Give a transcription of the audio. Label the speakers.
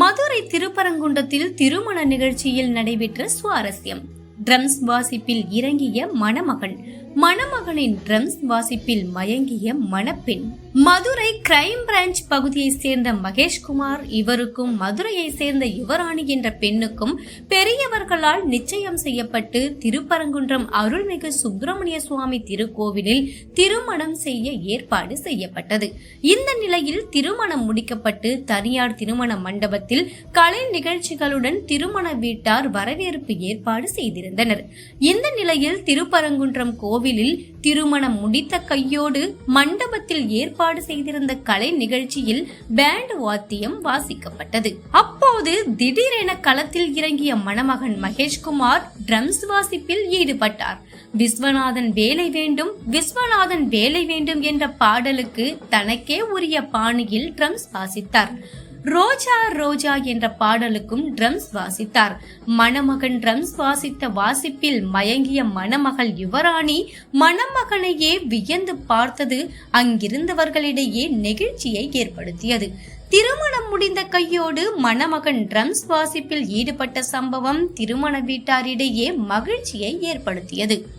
Speaker 1: மதுரை திருப்பரங்குன்றத்தில் திருமண நிகழ்ச்சியில் நடைபெற்ற சுவாரஸ்யம். ட்ரம்ஸ் வாசிப்பில் இறங்கிய மணமகன் மணமகனின் ட்ரம்ஸ் வாசிப்பில் மயங்கிய மணப்பெண். மதுரை கிரைம் பிரான்ச் பகுதியைச் சேர்ந்த மகேஷ்குமார் இவருக்கும் மதுரையைச் சேர்ந்த யுவராணி என்ற பெண்ணுக்கும் பெரியவர்களால் நிச்சயம் செய்யப்பட்டு திருப்பரங்குன்றம் அருள்மிகு சுப்பிரமணிய சுவாமி திருக்கோவிலில் திருமணம் செய்ய ஏற்பாடு செய்யப்பட்டது. இந்த நிலையில் திருமணம் முடிக்கப்பட்டு தனியார் திருமண மண்டபத்தில் கலை நிகழ்ச்சிகளுடன் திருமண வீட்டார் வரவேற்பு ஏற்பாடு செய்திருந்தனர். இந்த நிலையில் திருப்பரங்குன்றம் கோவிலில் திருமணம் முடித்த கையோடு மண்டபத்தில் ஏற்பாடு செய்திருந்த கலை நிகழ்ச்சியில் பேண்ட் வாத்தியம் வாசிக்கப்பட்டது. அப்போது திடீரென களத்தில் இறங்கிய மணமகன் மகேஷ்குமார் ட்ரம்ஸ் வாசிப்பில் ஈடுபட்டார். விஸ்வநாதன் வேலை வேண்டும் விஸ்வநாதன் வேலை வேண்டும் என்ற பாடலுக்கு தனக்கே உரிய பாணியில் ட்ரம்ஸ் வாசித்தார். ரோஜா ரோஜா என்ற பாடலுக்கும் ட்ரம்ஸ் வாசித்தார். மணமகன் ட்ரம்ஸ் வாசித்த வாசிப்பில் மயங்கிய மணமகள் யுவராணி மணமகனையே வியந்து பார்த்தது அங்கிருந்தவர்களிடையே நெகிழ்ச்சியை ஏற்படுத்தியது. திருமணம் முடிந்த கையோடு மணமகன் ட்ரம்ஸ் வாசிப்பில் ஈடுபட்ட சம்பவம் திருமண வீட்டாரிடையே மகிழ்ச்சியை ஏற்படுத்தியது.